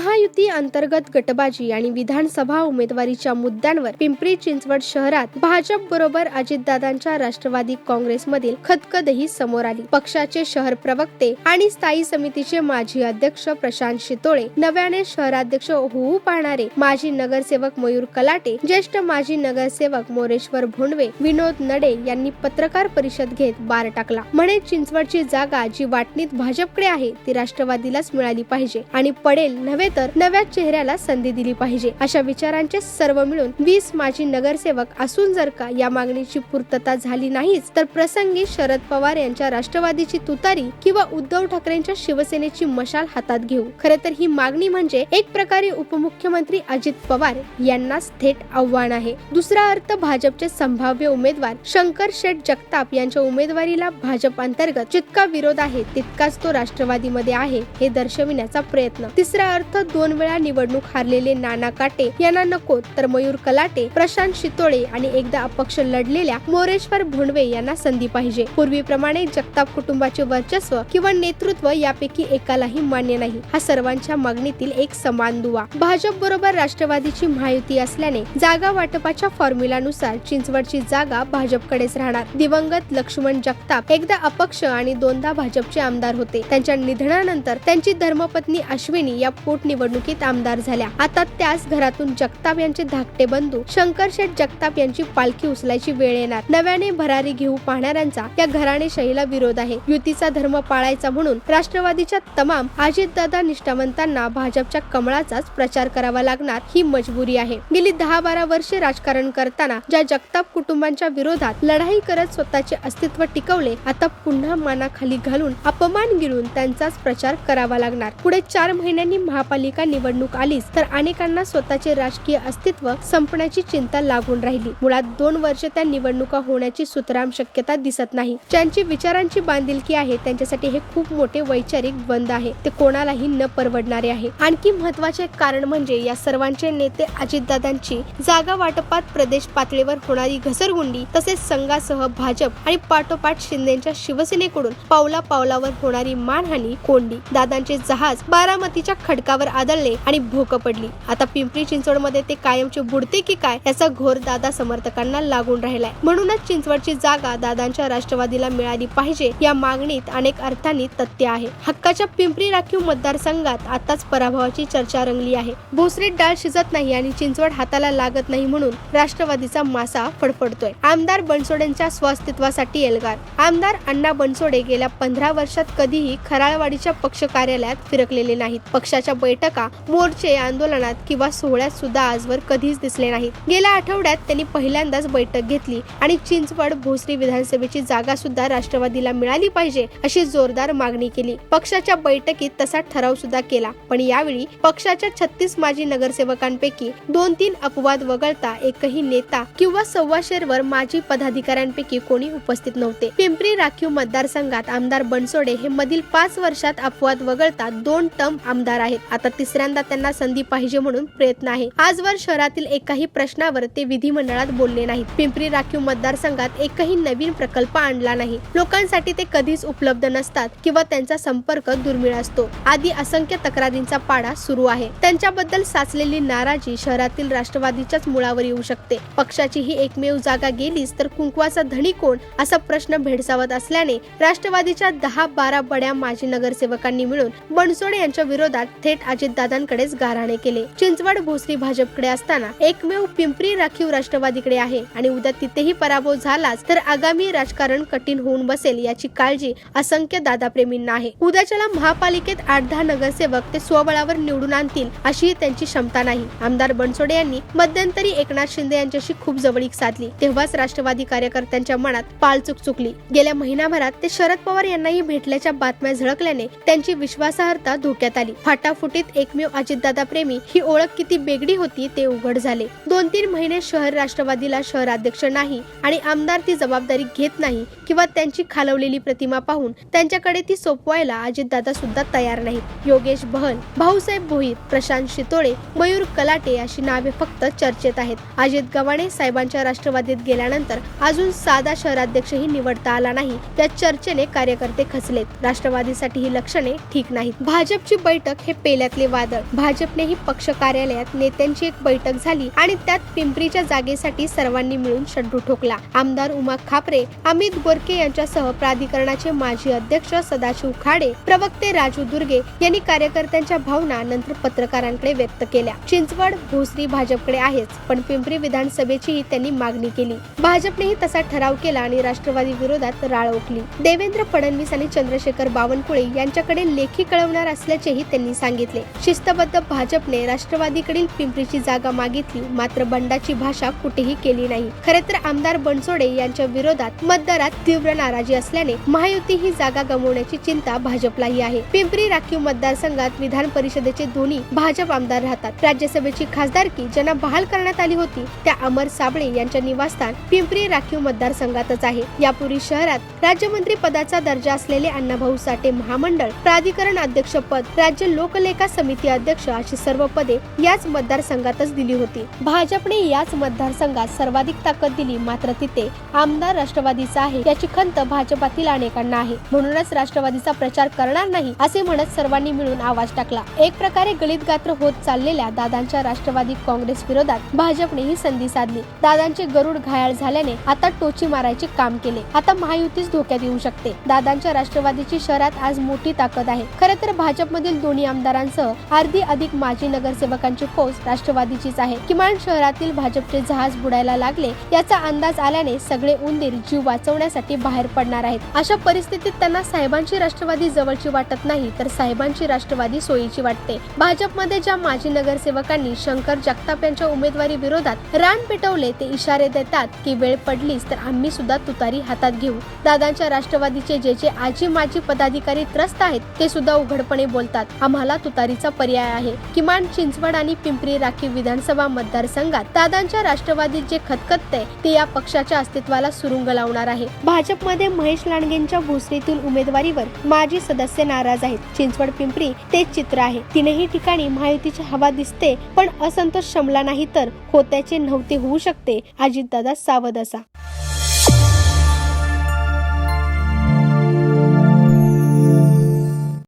महायुती अंतर्गत गटबाजी आणि विधानसभा उमेदवारीच्या मुद्द्यांवर पिंपरी चिंचवड शहरात भाजप बरोबर अजितदादांच्या राष्ट्रवादी काँग्रेसमधील खतखतही समोर आली. पक्षाचे शहर प्रवक्ते आणि स्थायी समितीचे माजी अध्यक्ष प्रशांत शितोळे नव्याने शहराध्यक्ष होऊ पाहणारे माजी नगरसेवक मयूर कलाटे ज्येष्ठ माजी नगरसेवक मोरेश्वर भोंडवे विनोद नडे यांनी पत्रकार परिषद घेत बार टाकला. म्हणे चिंचवडची जागा जी वाटणीत भाजपकडे आहे ती राष्ट्रवादीलाच मिळाली पाहिजे आणि पडेल नव्हे तर नव्या चेहऱ्याला संधी दिली पाहिजे. अशा विचारांचे सर्व मिळून वीस माजी नगरसेवक असून जर का या मागणीची पूर्तता झाली नाहीच तर प्रसंगी शरद पवार यांच्या राष्ट्रवादीची तुतारी किंवा उद्धव ठाकरेंच्या शिवसेनेची मशाल हातात घेऊ. खरे तर ही मागणी म्हणजे एक प्रकारे उपमुख्यमंत्री अजित पवार यांनाच थेट आव्हान आहे. दुसरा अर्थ भाजपचे संभाव्य उमेदवार शंकर शेठ जगताप यांच्या उमेदवारीला भाजप अंतर्गत जितका विरोध आहे तितकाच तो राष्ट्रवादीमध्ये आहे हे दर्शविण्याचा प्रयत्न. तिसरा अर्थ दोन वेळा निवडणूक हारलेले नाना काटे यांना नको तर मयूर कलाटे प्रशांत शितोळे आणि एकदा अपक्ष लढलेल्या मोरेश्वर भोंडवे यांना संधी पाहिजे. पूर्वीप्रमाणे जगताप कुटुंबाचे वर्चस्व किंवा नेतृत्व यापैकी एकालाही मान्य नाही. हा सर्वांच्या मागणीतील एक समान दुवा. भाजप बरोबर राष्ट्रवादीची महायुती असल्याने जागा वाटपाच्या फॉर्म्युलानुसार चिंचवडची जागा भाजपकडेच राहणार. दिवंगत लक्ष्मण जगताप एकदा अपक्ष आणि दोनदा भाजपचे आमदार होते. त्यांच्या निधनानंतर त्यांची धर्मपत्नी अश्विनी या पोट निवडणुकीत आमदार झाल्या. आता त्याच घरातून जगताप यांचे धाकटे बंधू शंकर शेठ जगताप यांची पालखी उचलायची वेळ येणार. नव्याने भरारी घेऊ पाहणाऱ्यांचा या घराणेशाहीला विरोध आहे. युतीचा धर्म पाळायचा म्हणून राष्ट्रवादीच्या तमाम अजितदादा निष्ठावंतांना भाजपच्या कमळाचाच प्रचार करावा लागणार ही मजबुरी आहे. गेली दहा बारा वर्षे राजकारण करताना ज्या जगताप कुटुंबांच्या विरोधात लढाई करत स्वतःचे अस्तित्व टिकवले आता पुन्हा मानाखाली घालून अपमान गिरून त्यांचाच प्रचार करावा लागणार. पुढे चार महिन्यांनी महापालिका निवडणूक आलीच तर अनेकांना स्वतःचे राजकीय अस्तित्व संपण्याची चिंता लागून राहिली. मुळात दोन वर्ष त्या निवडणुका होण्याची सुतराम शक्यता दिसत नाही. ज्यांची विचारांची बांधिलकी आहे त्यांच्यासाठी हे खूप मोठे वैचारिक द्वंद आहे. ते कोणालाही न परवडणारे आहे. आणखी महत्त्वाचे कारण म्हणजे या सर्वांचे नेते अजितदादांची जागा वाटपात प्रदेश पातळीवर होणारी घसरगुंडी तसेच संघासह भाजप आणि पाठोपाठ शिंदेच्या शिवसेनेकडून पावला पावलावर होणारी मानहानी कोंडी दादांचे जहाज बारामतीच्या खडकावर आदळले आणि भोक पडली. आता पिंपरी चिंचवडमध्ये ते कायमचे बुडते की काय याचा घोर दादा समर्थकांना लागून राहिलाय. म्हणूनच चिंचवडची जागा दादांच्या राष्ट्रवादीला मिळाली पाहिजे या मागणीत अनेक अर्थांनी तथ्य आहे. हक्काच्या पिंपरी राखीव मतदारसंघात आताच पराभवाची चर्चा रंगली आहे. भोसरीत डाळ शिजत नाही आणि चिंचवड हाताला लागत नाही म्हणून राष्ट्रवादीचा मासा फडफडतोय. आमदार बनसोडेंच्या स्वास्तित्वासाठी एल्गार. आमदार अण्णा बनसोडे गेल्या पंधरा वर्षात कधीही खराळवाडीच्या पक्ष कार्यालयात फिरकलेले नाहीत. पक्षाच्या बैठका मोर्चे आंदोलनात किंवा सोहळ्यात सुद्धा आजवर कधीच दिसले नाहीत गेल्या आठवड्यात त्यांनी पहिल्यांदाच बैठक घेतली आणि चिंचवड भोसरी विधानसभेची जागा सुद्धा राष्ट्रवादीला मिळाली पाहिजे अशी जोरदार मागणी केली. पक्षाच्या बैठकीत तसा ठराव सुद्धा केला. पण यावेळी पक्षाच्या छत्तीस माजी नगरसेवकांपैकी दोन तीन अपवाद वगळता एकही नेता किंवा सव्वाशेरवर माजी पदाधिकाऱ्यांपैकी कोणी उपस्थित नव्हते. पिंपरी राखीव मतदारसंघात आमदार बनसोडे हे मधील पाच वर्षात अपवाद वगळता दोन टर्म आमदार आहेत. आता तिसऱ्यांदा त्यांना संधी पाहिजे म्हणून प्रयत्न आहे. आजवर शहरातील एकाही प्रश्नावर ते विधिमंडळात बोलले नाहीत. पिंपरी राखीव मतदारसंघात एकही नवीन प्रकल्प आणला नाही. लोकांसाठी ते कधीच उपलब्ध नसतात किंवा त्यांचा संपर्क दुर्मिळ असतो. आदी असंख्य तक्रारींचा पाडा सुरू आहे. त्यांच्याबद्दल साचलेली नाराजी शहरातील राष्ट्रवादीच्याच मुळावर येऊ शकते. पक्षाची ही एकमेव जागा गेलीच तर कुंकवाचा धनी कोण? असा प्रश्न भेडसावत असल्याने राष्ट्रवादीच्या दहा बारा बड्या माजी नगरसेवकांनी मिळून बनसोडे यांच्या विरोधात थेट अजितदादांकडेच गाराणे केले. चिंचवड भोसरी भाजपकडे असताना एकमेव पिंपरी राखीव राष्ट्रवादीकडे आहे आणि उद्या तिथेही पराभव झालाच तर आगामी राजकारण कठीण होऊन बसेल याची काळजी असंख्य दादाप्रेमींना आहे. उद्याच्याला महापालिकेत आठ दहा नगरसेवक ते स्वबळावर निवडून आणतील अशीही त्यांची क्षमता नाही. आमदार बनसोडे यांनी मध्यंतरी एकनाथ शिंदे यांच्याशी खूप जवळीक साधली. तेव्हाच राष्ट्रवादी कार्यकर्त्यांच्या मनात पालचूक चुकली. गेल्या महिनाभरात ते शरद पवार यांनाही भेटल्याच्या बातम्या झळकल्याने त्यांची विश्वासार्हता धोक्यात आली. फाटाफुटी फाटाफुटीत एकमेव अजितदादा प्रेमी ही ओळख किती बेगडी होती ते उघड झाले. दोन तीन महिने शहर राष्ट्रवादीला शहराध्यक्ष नाही आणि आमदार ती जबाबदारी घेत नाही किंवा त्यांची खालवलेली प्रतिमा पाहून त्यांच्याकडे ती सोपवायला अजितदादा सुद्धा तयार नाहीत. योगेश बहल भाऊसाहेब भोईर प्रशांत शितोळे मयूर कलाटे अशी नावे फक्त चर्चेत आहेत. अजित गव्हाणे साहेबांच्या राष्ट्रवादीत गेल्यानंतर अजून साधा शहराध्यक्षही निवडता आला नाही. त्या चर्चेने कार्यकर्ते खचलेत. राष्ट्रवादीसाठी ही लक्षणे ठीक नाहीत. भाजपची बैठक हे पेल्या राज्यातले वादळ भाजपनेही पक्ष कार्यालयात नेत्यांची एक बैठक झाली आणि त्यात पिंपरीच्या जागेसाठी सर्वांनी मिळून शड्डू ठोकला. आमदार उमा खापरे अमित गोरके यांच्यासह प्राधिकरणाचे माजी अध्यक्ष सदाशिव खाडे प्रवक्ते राजू दुर्गे यांनी कार्यकर्त्यांच्या भावना नंतर पत्रकारांकडे व्यक्त केल्या. चिंचवड भोसरी भाजपकडे आहेच पण पिंपरी विधानसभेचीही त्यांनी मागणी केली. भाजपनेही तसा ठराव केला आणि राष्ट्रवादी विरोधात राळ ओकली. देवेंद्र फडणवीस आणि चंद्रशेखर बावनकुळे यांच्याकडे लेखी कळवणार असल्याचेही त्यांनी सांगितले. शिस्तबद्ध भाजपने राष्ट्रवादीकडील पिंपरीची जागा मागितली. मात्र बंडाची भाषा कुठेही केली नाही. खरे तर आमदार बनसोडे यांच्या विरोधात मतदारात तीव्र नाराजी असल्याने महायुती ही जागा गमवण्याची चिंता भाजपलाही आहे. पिंपरी राखीव मतदारसंघात विधान परिषदेचे दोन्ही भाजप आमदार राहतात. राज्यसभेची खासदारकी ज्यांना बहाल करण्यात आली होती त्या अमर साबळे यांच्या निवासस्थान पिंपरी राखीव मतदारसंघातच आहे. यापूर्वी शहरात राज्यमंत्री पदाचा दर्जा असलेले अण्णाभाऊ साठे महामंडळ प्राधिकरण अध्यक्षपद राज्य लोकलेखा समिती अध्यक्ष अशी सर्व पदे याच मतदारसंघातच दिली होती. भाजपने याच मतदारसंघात सर्वाधिक ताकद दिली मात्र तिथे आमदार राष्ट्रवादीचा आहे याची खंत भाजपातील अनेकांना आहे. म्हणूनच राष्ट्रवादीचा प्रचार करणार नाही असे म्हणत सर्वांनी मिळून आवाज टाकला. एक प्रकारे गलित गात्र होत चाललेल्या दादांच्या राष्ट्रवादी काँग्रेस विरोधात भाजपने ही संधी साधली. दादांचे गरुड घायाळ झाल्याने आता टोची मारायचे काम केले. आता महायुतीच धोक्यात येऊ शकते. दादांच्या राष्ट्रवादीची शहरात आज मोठी ताकद आहे. खरे तर भाजपमधील दोन्ही आमदारांसह अर्धी अधिक माजी नगरसेवकांची फौज राष्ट्रवादीचीच आहे. किमान शहरातील भाजपचे जहाज बुडायला लागले याचा अंदाज आल्याने सगळे उंदीर जीव वाचवण्यासाठी बाहेर पडणार आहेत. अशा परिस्थितीत त्यांना साहेबांची राष्ट्रवादी जवळची वाटत नाही तर साहेबांची राष्ट्रवादी सोयीची वाटते. भाजपमध्ये ज्या माजी नगरसेवकांनी शंकर जगताप यांच्या उमेदवारी विरोधात रान पेटवले ते इशारे देतात की वेळ पडलीच तर आम्ही सुद्धा तुतारी हातात घेऊ. दादांच्या राष्ट्रवादीचे जे जे आजी माजी पदाधिकारी त्रस्त आहेत ते सुद्धा उघडपणे बोलतात. आम्हाला तुतारीचा पर्याय आहे. किमान चिंचवड आणि पिंपरी राखीव विधानसभा मतदारसंघात दादांच्या राष्ट्रवादीत जे खतखतते ते या पक्षाच्या अस्तित्वाला सुरुंग लावणार आहे. भाजपमध्ये महेश लांडगेंच्या भोसरीतील उमेदवारीवर माजी सदस्य नाराज आहेत. चिंचवड पिंपरी तेच चित्र आहे. तीनही ठिकाणी महायुतीची हवा दिसते पण असंतोष शमला नाही तर होत्याचे नव्हते होऊ शकते. अजितदादा सावध असा.